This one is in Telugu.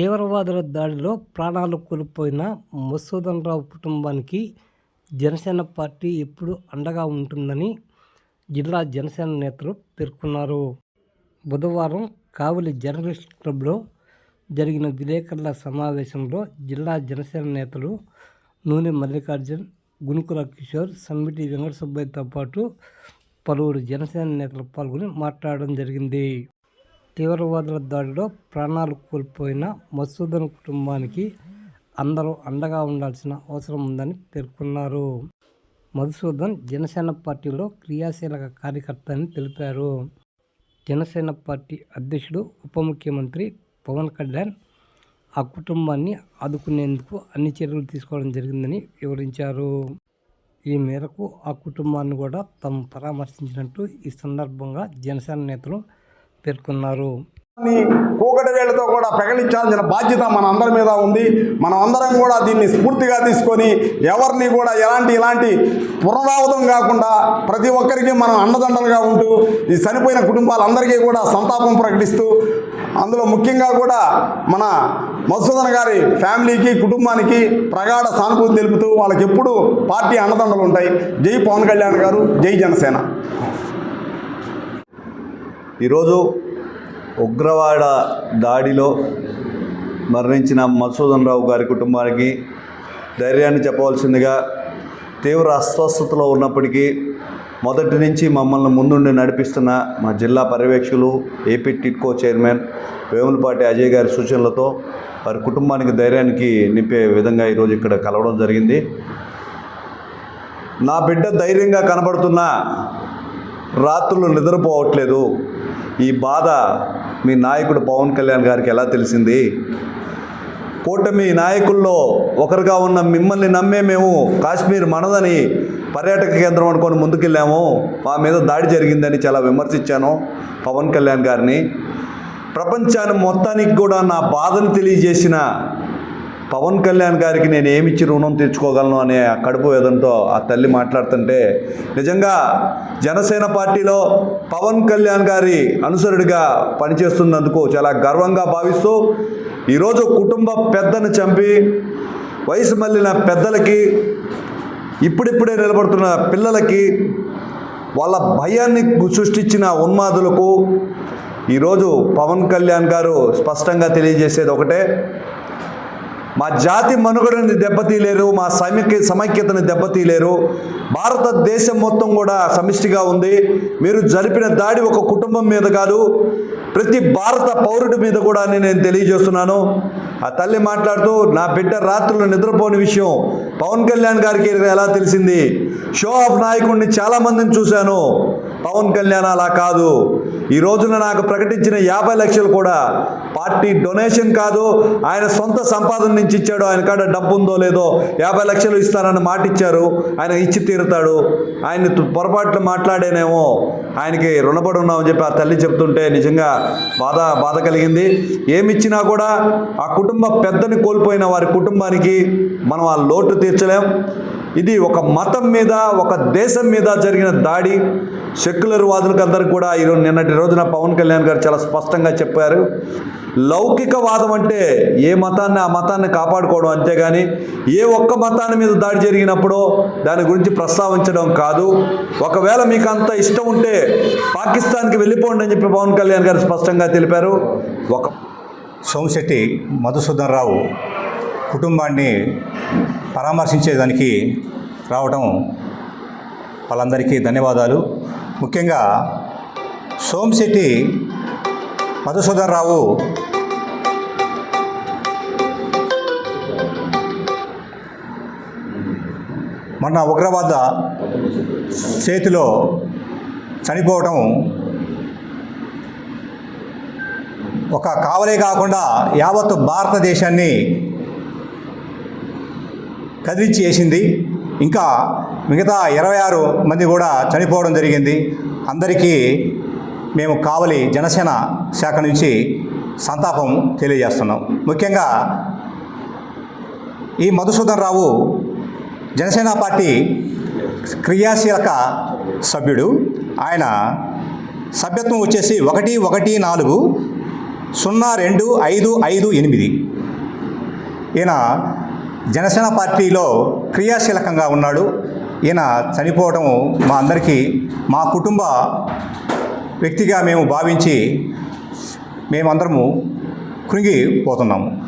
తీవ్రవాదుల దాడిలో ప్రాణాలు కోల్పోయిన మసూదన్ రావు కుటుంబానికి జనసేన పార్టీ ఎప్పుడు అండగా ఉంటుందని జిల్లా జనసేన నేతలు పేర్కొన్నారు. బుధవారం కావలి జర్నలిస్ట్ క్లబ్లో జరిగిన విలేకరుల సమావేశంలో జిల్లా జనసేన నేతలు నూనె మల్లికార్జున్ గునుకుల కిషోర్ సమ్మిటి వెంకట సుబ్బయ్యతో పాటు పలువురు జనసేన నేతలు పాల్గొని మాట్లాడడం జరిగింది. తీవ్రవాదుల దాడిలో ప్రాణాలు కోల్పోయిన మసూదన్ కుటుంబానికి అందరూ అండగా ఉండాల్సిన అవసరం ఉందని పేర్కొన్నారు. మధుసూదన్ జనసేన పార్టీలో క్రియాశీలక కార్యకర్త అని తెలిపారు. జనసేన పార్టీ అధ్యక్షుడు ఉప ముఖ్యమంత్రి పవన్ కళ్యాణ్ ఆ కుటుంబాన్ని ఆదుకునేందుకు అన్ని చర్యలు తీసుకోవడం జరిగిందని వివరించారు. ఈ మేరకు ఆ కుటుంబాన్ని కూడా తాము పరామర్శించినట్టు ఈ సందర్భంగా జనసేన నేతలు పేర్కొన్నారు. ని కూకటి వేళ్ళతో కూడా ప్రకటించాల్సిన బాధ్యత మన అందరి మీద ఉంది. మనం అందరం కూడా దీన్ని స్ఫూర్తిగా తీసుకొని ఎవరిని కూడా ఎలాంటి ఇలాంటి పునరావృతం కాకుండా ప్రతి ఒక్కరికి మనం అండదండలుగా ఉంటూ ఈ చనిపోయిన కుటుంబాలందరికీ కూడా సంతాపం ప్రకటిస్తూ అందులో ముఖ్యంగా కూడా మన మధుసూదన్ గారి ఫ్యామిలీకి కుటుంబానికి ప్రగాఢ సానుభూతి తెలుపుతూ వాళ్ళకి ఎప్పుడూ పార్టీ అండదండలు ఉంటాయి. జై పవన్ కళ్యాణ్ గారు జై జనసేన. ఈరోజు ఉగ్రవాడ దాడిలో మరణించిన మధుసూదన్ రావు గారి కుటుంబానికి ధైర్యాన్ని చెప్పవలసిందిగా తీవ్ర అస్వస్థతలో ఉన్నప్పటికీ మొదటి నుంచి మమ్మల్ని ముందుండి నడిపిస్తున్న మా జిల్లా పర్యవేక్షకులు ఏపీ టిట్కో చైర్మన్ వేములపాటి అజయ్ గారి సూచనలతో వారి కుటుంబానికి ధైర్యానికి నింపే విధంగా ఈరోజు ఇక్కడ కలవడం జరిగింది. నా బిడ్డ ధైర్యంగా కనబడుతున్నా రాత్రులు నిద్రపోవట్లేదు. ఈ బాధ మీ నాయకుడు పవన్ కళ్యాణ్ గారికి ఎలా తెలిసింది? కూటమి నాయకుల్లో ఒకరుగా ఉన్న మిమ్మల్ని నమ్మే మేము కాశ్మీర్ మనదని పర్యాటక కేంద్రం అనుకొని ముందుకెళ్ళాము. మా మీద దాడి జరిగిందని చాలా విమర్శించాను పవన్ కళ్యాణ్ గారిని. ప్రపంచాన్ని మొత్తానికి కూడా నా బాధను తెలియజేసిన పవన్ కళ్యాణ్ గారికి నేను ఏమిచ్చి రుణం తీర్చుకోగలను అనే కడుపు వేదంతో ఆ తల్లి మాట్లాడుతుంటే నిజంగా జనసేన పార్టీలో పవన్ కళ్యాణ్ గారి అనుసరుడిగా పనిచేస్తున్నందుకు చాలా గర్వంగా భావిస్తూ ఈరోజు కుటుంబ పెద్దను చంపి వయసు మళ్ళిన పెద్దలకి ఇప్పుడిప్పుడే నిలబడుతున్న పిల్లలకి వాళ్ళ భయాన్ని సృష్టించిన ఉన్మాదులకు ఈరోజు పవన్ కళ్యాణ్ గారు స్పష్టంగా తెలియజేసేది ఒకటే మా జాతి మనుగడని దెబ్బతీయలేరు మా సమైక్య సమైక్యతని దెబ్బతీయలేరు. భారతదేశం మొత్తం కూడా సమిష్టిగా ఉంది. మీరు జరిపిన దాడి ఒక కుటుంబం మీద కాదు ప్రతి భారత పౌరుడి మీద కూడా అని నేను తెలియజేస్తున్నాను. ఆ తల్లి మాట్లాడుతూ నా బిడ్డ రాత్రులు నిద్రపోని విషయం పవన్ కళ్యాణ్ గారికి ఎలా తెలిసింది? షో ఆఫ్ నాయకుడిని చాలామందిని చూశాను. పవన్ కళ్యాణ్ అలా కాదు. ఈ రోజున నాకు ప్రకటించిన యాభై లక్షలు కూడా పార్టీ డొనేషన్ కాదు ఆయన సొంత సంపాదన నుంచి ఇచ్చాడు ఆయన కాడ డబ్బు ఉందో లేదో యాభై లక్షలు ఇస్తానని మాట ఇచ్చారు ఆయన ఇచ్చి తీరుతాడు ఆయన్ని పొరపాట్లు మాట్లాడేనేమో ఆయనకి రుణపడి ఉన్నామని చెప్పి ఆ తల్లి చెప్తుంటే నిజంగా బాధ బాధ కలిగింది. ఏమిచ్చినా కూడా ఆ కుటుంబ పెద్దని కోల్పోయిన వారి కుటుంబానికి మనం ఆ లోటు తీర్చలేం. ఇది ఒక మతం మీద ఒక దేశం మీద జరిగిన దాడి. సెక్యులర్ వాదులకు అందరికి కూడా ఈరోజు నిన్నటి రోజున పవన్ కళ్యాణ్ గారు చాలా స్పష్టంగా చెప్పారు. లౌకికవాదం అంటే ఏ మతాన్ని ఆ మతాన్ని కాపాడుకోవడం అంతేగాని ఏ ఒక్క మతాన్ని మీద దాడి జరిగినప్పుడు దాని గురించి ప్రస్తావించడం కాదు. ఒకవేళ మీకు అంత ఇష్టం ఉంటే పాకిస్తాన్కి వెళ్ళిపోండి అని చెప్పి పవన్ కళ్యాణ్ గారు స్పష్టంగా తెలిపారు. ఒక సోమశెట్టి మధుసూదన్ రావు కుటుంబాన్ని పరామర్శించేదానికి రావడం వాళ్ళందరికీ ధన్యవాదాలు. ముఖ్యంగా సోమశెట్టి మధుసూదన్ రావు మొన్న ఉగ్రవాద చేతిలో చనిపోవటం ఒక కావలే కాకుండా యావత్తు భారతదేశాన్ని కదిలించి వేసింది. ఇంకా మిగతా ఇరవై ఆరు మంది కూడా చనిపోవడం జరిగింది. అందరికీ మేము కావలి జనసేన శాఖ నుంచి సంతాపం తెలియజేస్తున్నాం. ముఖ్యంగా ఈ మధుసూదన్ రావు జనసేన పార్టీ క్రియాశీలక సభ్యుడు. ఆయన సభ్యత్వం వచ్చేసి ఒకటి ఒకటి నాలుగు సున్నా రెండు ఐదు ఐదు ఎనిమిది. ఈయన జనసేన పార్టీలో క్రియాశీలకంగా ఉన్నాడు. ఈయన చనిపోవడం మా అందరికీ మా కుటుంబ వ్యక్తిగా మేము భావించి మేమందరము కృంగిపోతున్నాము.